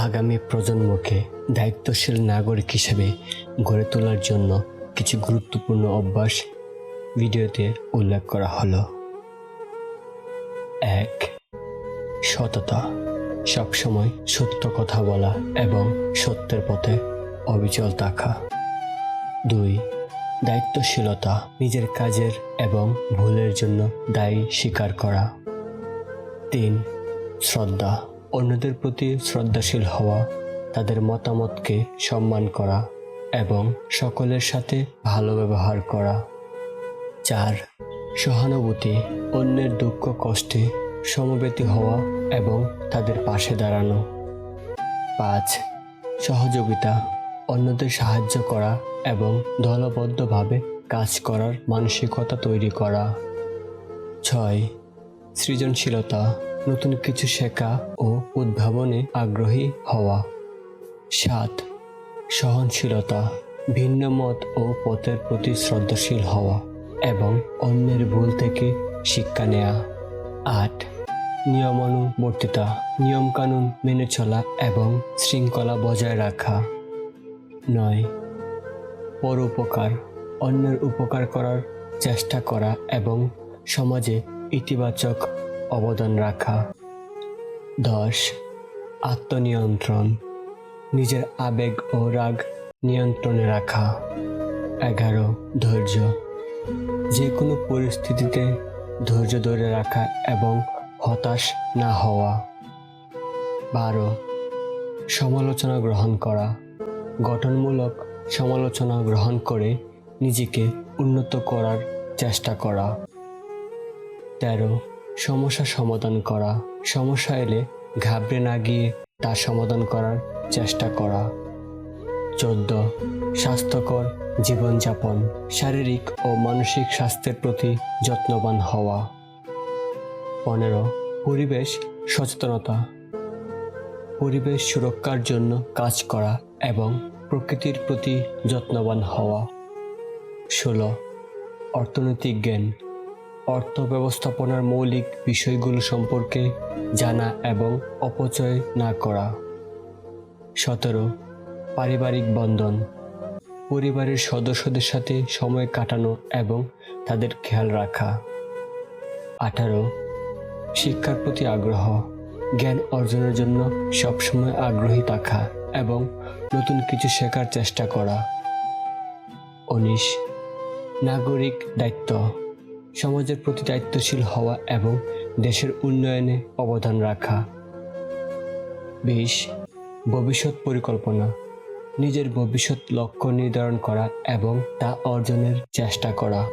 আগামী প্রজন্মকে দায়িত্বশীল নাগরিক হিসেবে গড়ে তোলার জন্য কিছু গুরুত্বপূর্ণ অভ্যাস ভিডিওতে উল্লেখ করা হলো। এক, সততা। সবসময় সত্য কথা বলা এবং সত্যের পথে অবিচল থাকা। দুই, দায়িত্বশীলতা, নিজের কাজের এবং ভুলের জন্য দায়ী স্বীকার করা। তিন, শ্রদ্ধা। অন্যদের প্রতি শ্রদ্ধাশীল হওয়া, তাদের মতামতকে সম্মান করা এবং সকলের সাথে ভালো ব্যবহার করা। চার, সহানুভূতি, অন্যের দুঃখ কষ্টে সমবেতী হওয়া এবং তাদের পাশে দাঁড়ানো। পাঁচ, সহযোগিতা, অন্যদের সাহায্য করা এবং দলবদ্ধভাবে কাজ করার মানসিকতা তৈরি করা। ছয়, সৃজনশীলতা নতুন কিছু শেখা ও উদ্ভাবনে আগ্রহী হওয়া। সাত, সহনশীলতা, ভিন্ন মত ও পথের প্রতি শ্রদ্ধাশীল হওয়া এবং অন্যের ভুল থেকে শিক্ষা নেওয়া আট, নিয়মানুবর্তিতা, নিয়মকানুন মেনে চলা এবং শৃঙ্খলা বজায় রাখা। নয়, পরোপকার, অন্যের উপকার করার চেষ্টা করা এবং সমাজে ইতিবাচক অবদান রাখা। দশ, আত্মনিয়ন্ত্রণ। নিজের আবেগ ও রাগ নিয়ন্ত্রণে রাখা। এগারো, ধৈর্য। যে কোনো পরিস্থিতিতে ধৈর্য ধরে রাখা এবং হতাশ না হওয়া। বারো, সমালোচনা গ্রহণ করা। গঠনমূলক সমালোচনা গ্রহণ করে নিজেকে উন্নত করার চেষ্টা করা। তেরো সমস্যা সমাধান করা। সমস্যা এলে ঘাবড়ে না গিয়ে তার সমাধান করার চেষ্টা করা। চোদ্দ। স্বাস্থ্যকর জীবনযাপন। শারীরিক ও মানসিক স্বাস্থ্যের প্রতি যত্নবান হওয়া। পনেরো। পরিবেশ সচেতনতা। পরিবেশ সুরক্ষার জন্য কাজ করা এবং প্রকৃতির প্রতি যত্নবান হওয়া। ষোলো। অর্থনৈতিক জ্ঞান। অর্থ ব্যবস্থাপনার মৌলিক বিষয়গুলো সম্পর্কে জানা এবং অপচয় না করা। সতেরো, পারিবারিক বন্ধন। পরিবারের সদস্যদের সাথে সময় কাটানো এবং তাদের খেয়াল রাখা। আঠারো, শিক্ষার প্রতি আগ্রহ। জ্ঞান অর্জনের জন্য সবসময় আগ্রহী থাকা এবং নতুন কিছু শেখার চেষ্টা করা। উনিশ, নাগরিক দায়িত্ব। সমাজের প্রতি দায়িত্বশীল হওয়া এবং দেশের উন্নয়নে অবদান রাখা। বিশ, ভবিষ্যৎ পরিকল্পনা। নিজের ভবিষ্যৎ লক্ষ্য নির্ধারণ করা এবং তা অর্জনের চেষ্টা করা।